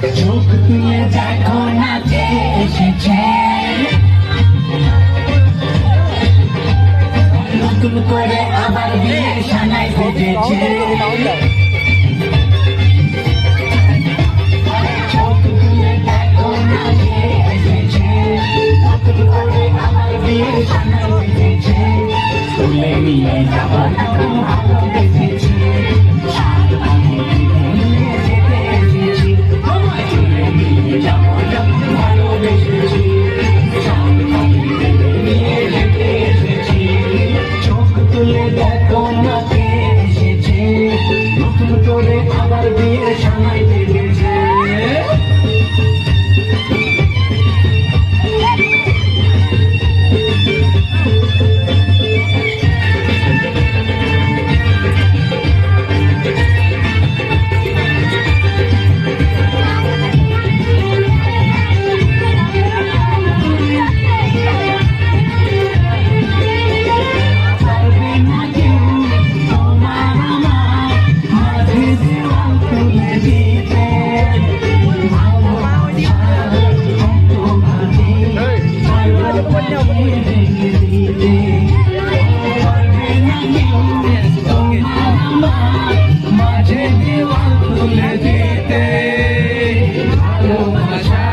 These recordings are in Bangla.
চোখ তুলে দেখো নাচে এসেছে নতুন করে আবার বিয়ে সানায় সেজেছে নিয়ে যাবার derecha মাঝে দিওয়াল তুলে দিতে ভালোবাসা।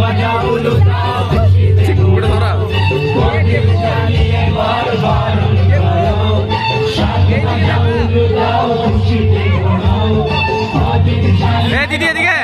বাজাও লোটা ঠিক ঘুরে ধরা দিদি এদিকে।